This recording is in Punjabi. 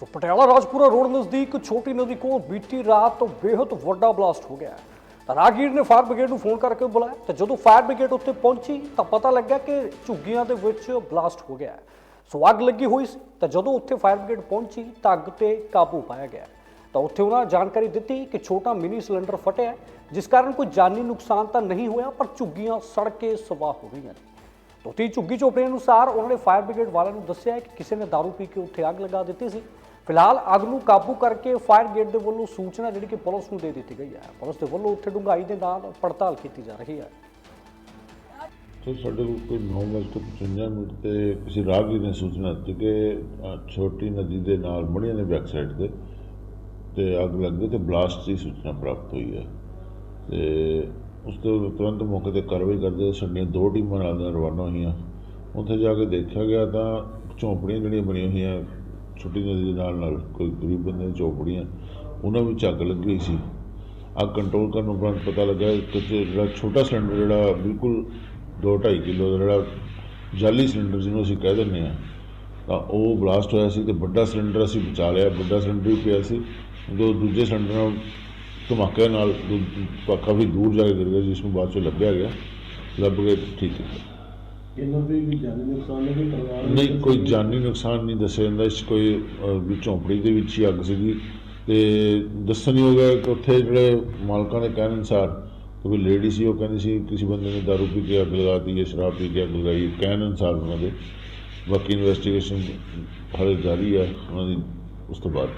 ਸੋ ਪਟਿਆਲਾ ਰਾਜਪੁਰਾ ਰੋਡ ਨਜ਼ਦੀਕ ਛੋਟੀ ਨਦੀ ਕੋਲ ਬੀਤੀ ਰਾਤ ਬੇਹੱਦ ਵੱਡਾ ਬਲਾਸਟ ਹੋ ਗਿਆ ਤਾਂ ਰਾਹਗੀਰ ਨੇ ਫਾਇਰ ਬ੍ਰਿਗੇਡ ਨੂੰ ਫੋਨ ਕਰਕੇ ਬੁਲਾਇਆ। ਤੇ ਜਦੋਂ ਫਾਇਰ ਬ੍ਰਿਗੇਡ ਉੱਥੇ ਪਹੁੰਚੀ, ਤਾਂ ਪਤਾ ਲੱਗਾ ਕਿ ਝੁੱਗੀਆਂ ਦੇ ਵਿੱਚ ਬਲਾਸਟ ਹੋ ਗਿਆ ਸੋ ਅੱਗ ਲੱਗੀ ਹੋਈ ਸੀ। ਤਾਂ ਜਦੋਂ ਉੱਥੇ ਫਾਇਰ ਬ੍ਰਿਗੇਡ ਪਹੁੰਚੀ, ਤਾਂ ਅੱਗ ਤੇ ਕਾਬੂ ਪਾਇਆ ਗਿਆ ਤਾਂ ਉੱਥੇ ਉਹਨਾਂ ਜਾਣਕਾਰੀ ਦਿੱਤੀ ਕਿ ਛੋਟਾ ਮਿਨੀ ਸਿਲੰਡਰ ਫਟਿਆ ਜਿਸ ਕਾਰਨ ਕੋਈ ਜਾਨੀ ਨੁਕਸਾਨ ਤਾਂ ਨਹੀਂ ਹੋਇਆ, ਪਰ ਝੁੱਗੀਆਂ ਸੜ ਕੇ ਸਵਾਹ ਹੋ ਗਈਆਂ ਨੇ। ਤੋਤੀ ਝੁੱਗੀ ਝੋਪੜੀ ਅਨੁਸਾਰ ਉਹਨਾਂ ਨੇ ਫਾਇਰ ਬ੍ਰਿਗੇਡ ਵਾਲਿਆਂ ਨੂੰ ਦੱਸਿਆ ਕਿ ਕਿਸੇ ਨੇ ਦਾਰੂ ਪੀ ਕੇ ਉੱਥੇ ਅੱਗ ਲਗਾ ਦਿੱਤੀ ਸੀ। ਫਿਲਹਾਲ ਅੱਗ ਨੂੰ ਕਾਬੂ ਕਰਕੇ ਫਾਇਰ ਬ੍ਰਿਗੇਡ ਦੇ ਵੱਲੋਂ ਸੂਚਨਾ ਜਿਹੜੀ ਕਿ ਪੁਲਿਸ ਨੂੰ ਦੇ ਦਿੱਤੀ ਗਈ ਹੈ। ਪੁਲਿਸ ਦੇ ਵੱਲੋਂ ਉੱਥੇ ਡੂੰਘਾਈ ਦੇ ਨਾਲ ਪੜਤਾਲ ਕੀਤੀ ਜਾ ਰਹੀ ਹੈ। ਸੋ ਸਾਡੇ ਕੋਲ ਕੋਈ 9 ਵਜੇ ਤੋਂ 55 ਮਿੰਟ ਤੇ ਕਿਸੇ ਰਾਹਗੀਰ ਨੇ ਸੂਚਨਾ ਦਿੱਤੀ ਕਿ ਛੋਟੀ ਨਦੀ ਦੇ ਨਾਲ ਮੜੀਆਂ ਦੇ ਬੈਕ ਸਾਈਡ ਤੇ ਤੇ ਅੱਗ ਲੱਗ ਗਈ ਤੇ ਬਲਾਸਟ ਦੀ ਸੂਚਨਾ ਪ੍ਰਾਪਤ ਹੋਈ ਹੈ। ਤੇ ਉਸ ਤੋਂ ਤੁਰੰਤ ਮੌਕੇ ਤੇ ਕਾਰਵਾਈ ਕਰਦੇ ਸਾਡੀਆਂ ਦੋ ਟੀਮਾਂ ਨਾਲ ਰਵਾਨਾ ਹੋਈਆਂ। ਉੱਥੇ ਜਾ ਕੇ ਦੇਖਿਆ ਗਿਆ ਤਾਂ ਝੌਂਪੜੀਆਂ ਜਿਹੜੀਆਂ ਬਣੀਆਂ ਹੋਈਆਂ ਛੋਟੀ ਨਦੀ ਦੇ ਨਾਲ ਨਾਲ ਕੋਈ ਗਰੀਬ ਬੰਦੇ ਦੀਆਂ ਝੌਂਪੜੀਆਂ, ਉਹਨਾਂ ਵਿੱਚ ਅੱਗ ਲੱਗੀ ਸੀ। ਅੱਗ ਕੰਟਰੋਲ ਕਰਨ ਉਪਰੰਤ ਪਤਾ ਲੱਗਾ ਕਿ ਜਿਹੜਾ ਛੋਟਾ ਸਿਲੰਡਰ ਜਿਹੜਾ ਬਿਲਕੁਲ 2.5 ਕਿਲੋ ਦਾ ਜਿਹੜਾ ਜਾਲੀ ਸਿਲੰਡਰ ਜਿਹਨੂੰ ਅਸੀਂ ਕਹਿ ਦਿੰਦੇ ਆ ਤਾਂ ਉਹ ਬਲਾਸਟ ਹੋਇਆ ਸੀ ਤੇ ਵੱਡਾ ਸਿਲੰਡਰ ਅਸੀਂ ਬਚਾ ਲਿਆ। ਵੱਡਾ ਸਿਲੰਡਰ ਵੀ ਪਿਆ ਸੀ ਜੋ ਦੂਜੇ ਸਿਲੰਡਰ ਨਾਲ ਧਮਾਕੇ ਨਾਲ ਦੂ- ਕਾਫੀ ਦੂਰ ਜਾ ਕੇ ਗਿਰ ਗਿਆ, ਜਿਸ ਨੂੰ ਬਾਅਦ ਚੋਂ ਲੱਭਿਆ ਗਿਆ। ਲੱਭ ਕੇ ਠੀਕ ਕੀਤਾ। ਇਹਨਾਂ ਦੇ ਵੀ ਜਾਨੀ ਨੁਕਸਾਨ ਨਹੀਂ ਕੋਈ ਪਰਿਵਾਰ ਨੂੰ ਨਹੀਂ ਕੋਈ ਜਾਨੀ ਨੁਕਸਾਨ ਨਹੀਂ ਦੱਸਿਆ ਜਾਂਦਾ। ਇਸ ਕੋਈ ਵੀ ਝੌਂਪੜੀ ਦੇ ਵਿੱਚ ਹੀ ਅੱਗ ਸੀਗੀ। ਤੇ ਹੈ ਕਿ ਉੱਥੇ ਜਿਹੜੇ ਮਾਲਕਾਂ ਦੇ ਕਹਿਣ ਅਨੁਸਾਰ ਕੋਈ ਲੇਡੀ ਸੀ ਉਹ ਕਹਿੰਦੀ ਸੀ ਕਿਸੇ ਬੰਦੇ ਨੇ ਦਾਰੂ ਪੀ ਕੇ ਅੱਗ ਲਗਾਤੀ ਹੈ ਸ਼ਰਾਬ ਪੀ ਕੇ ਅੱਗ ਲਗਾਈ ਕਹਿਣ ਅਨੁਸਾਰ ਉਹਨਾਂ ਦੇ ਬਾਕੀ ਇਨਵੈਸਟੀਗੇਸ਼ਨ ਹਾਲੇ ਜਾਰੀ ਹੈ। ਉਹਨਾਂ ਦੀ ਉਸ ਤੋਂ ਬਾਅਦ